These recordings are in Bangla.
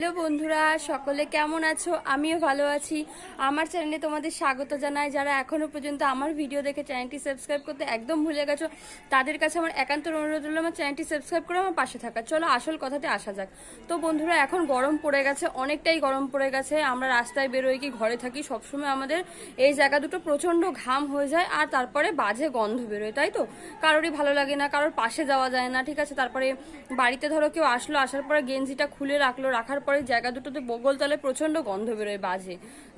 হ্যালো বন্ধুরা, সকলে কেমন আছো? আমিও ভালো আছি। আমার চ্যানেলে তোমাদের স্বাগত জানাই। যারা এখনও পর্যন্ত আমার ভিডিও দেখে চ্যানেলটি সাবস্ক্রাইব করতে একদম ভুলে গেছো, তাদের কাছে আমার একান্ত অনুরোধ হলো আমার চ্যানেলটি সাবস্ক্রাইব করে আমার পাশে থাকা। চলো আসল কথাতে আসা যাক। তো বন্ধুরা, এখন গরম পড়ে গেছে, অনেকটাই গরম পড়ে গেছে। আমরা রাস্তায় বেরোই কি ঘরে থাকি, সবসময় আমাদের এই জায়গা দুটো প্রচণ্ড ঘাম হয়ে যায় আর তারপরে বাজে গন্ধ বেরোয়, তাই তো? কারোরই ভালো লাগে না, কারোর পাশে যাওয়া যায় না, ঠিক আছে? তারপরে বাড়িতে ধরো কেউ আসলো, আসার পরে গেঞ্জিটা খুলে রাখল, রাখার পরে জায়গা দুটোতে বগল তলে প্রচণ্ড গন্ধ বেরোয়, বাজে।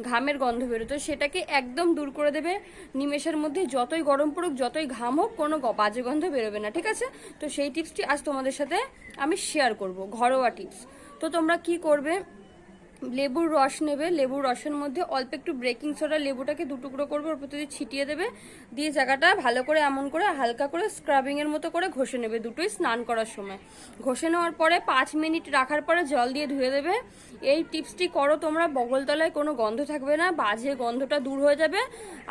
ঘামের গন্ধ বেরোয়। তো সেটাকে একদম দূর করে দেবে। নিমেষের মধ্যে যতই গরম পড়ুক, যতই ঘাম হোক, কোনো বাজে গন্ধ বেরোবে না, ঠিক আছে? তো সেই টিপসটি আজ তোমাদের সাথে আমি শেয়ার করব, ঘরোয়া টিপস তো তোমরা কি করবে? লেবুর রস নেবে, লেবুর রসের মধ্যে অল্প একটু ব্রেকিং সোডা লেবুটাকে দু টুকরো করবে, ওর প্রতি ছিটিয়ে দেবে, দিয়ে জায়গাটা ভালো করে এমন করে হালকা করে স্ক্রাবিং এর মতো করে ঘষে নেবে দুটোই স্নান করার সময়। ঘষে নেওয়ার পরে পাঁচ মিনিট রাখার পরে জল দিয়ে ধুয়ে দেবে। এই টিপসটি করো তোমরা, বগলতলায় কোনো গন্ধ থাকবে না, বাজে গন্ধটা দূর হয়ে যাবে,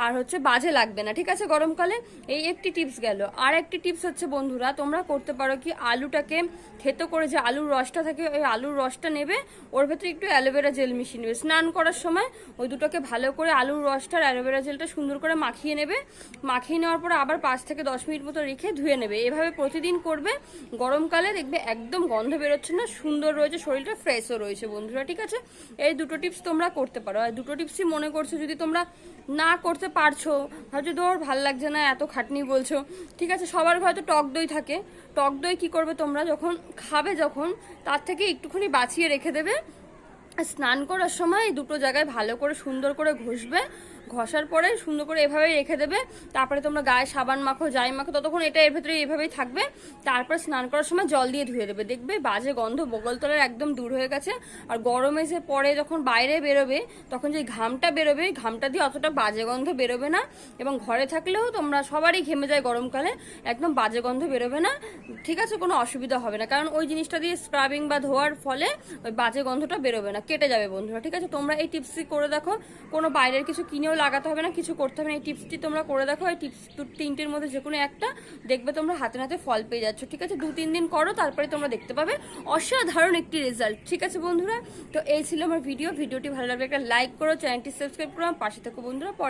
আর হচ্ছে বাজে লাগবে না, ঠিক আছে? গরমকালে এই একটি টিপস গেল। আর একটি টিপস হচ্ছে, বন্ধুরা, তোমরা করতে পারো কি, আলুটাকে থেতো করে যে আলুর রসটা থাকে, ওই আলুর রসটা নেবে, ওর ভেতরে একটু অ্যালোভেরা জেল মিশিয়ে নেবে। স্নান করার সময় ওই দুটোকে ভালো করে আলুর রসটা অ্যালোভেরা জেলটা সুন্দর করে মাখিয়ে নেবে। মাখিয়ে নেওয়ার পরে আবার পাঁচ থেকে দশ মিনিট মতো রেখে ধুয়ে নেবে। এভাবে প্রতিদিন করবে। গরমকালে দেখবে একদম গন্ধ বেরোচ্ছে না, সুন্দর রয়েছে, শরীরটা ফ্রেশও রয়েছে বন্ধুরা, ঠিক আছে? এই দুটো টিপস তোমরা করতে পারো। আর দুটো টিপসই মনে করছ যদি তোমরা না করতে পারছ, ভাবছ তোর ভালো লাগছে না, এত খাটনি বলছো, ঠিক আছে? সবার হয়তো টক দই থাকে। টক দই কি করবে তোমরা? যখন খাবে যখন, তার থেকে একটুখানি বাঁচিয়ে রেখে দেবে। স্নান করার সময় দুটো জায়গায় ভালো করে সুন্দর করে ঘষবে। ঘষার পরে সুন্দর করে এভাবেই রেখে দেবে। তারপরে তোমরা গায়ে সাবান মাখো, যাই মাখো, ততক্ষণ এটা এর ভেতরে এভাবেই থাকবে। তারপরে স্নান করার সময় জল দিয়ে ধুয়ে দেবে। দেখবে বাজে গন্ধ বগলতলার একদম দূর হয়ে গেছে। আর গরমে যে পরে যখন বাইরে বেরোবে, তখন যে ঘামটা বেরোবে, ঘামটা দিয়ে অতটা বাজে গন্ধ বেরোবে না। এবং ঘরে থাকলেও তোমরা সবারই ঘেমে যায় গরমকালে, একদম বাজে গন্ধ বেরোবে না। ঠিক আছে, কোনো অসুবিধা হবে না। কারণ ওই জিনিসটা দিয়ে স্ক্রাবিং বা ধোয়ার ফলে ওই বাজে গন্ধটা বেরোবে না। কেটে যাবে বন্ধুরা, ঠিক আছে? তোমরা এই টিপসটি করে দেখো। কোনো বাইরের কিছু কিনেও লাগাতে হবে না, কিছু করতে হবে না। এই টিপসটি তোমরা করে দেখো, এই টিপস তিনটের মধ্যে যে কোনো একটা দেখবে তোমরা হাতে হাতে ফল পেয়ে যাচ্ছ, ঠিক আছে? দু তিন দিন করো, তারপরে তোমরা দেখতে পাবে অসাধারণ একটি রেজাল্ট, ঠিক আছে বন্ধুরা? তো এই ছিল আমার ভিডিও। ভিডিওটি ভালো লাগবে একটা লাইক করো, চ্যানেলটি সাবস্ক্রাইব করো পাশে থাকো বন্ধুরা। পরে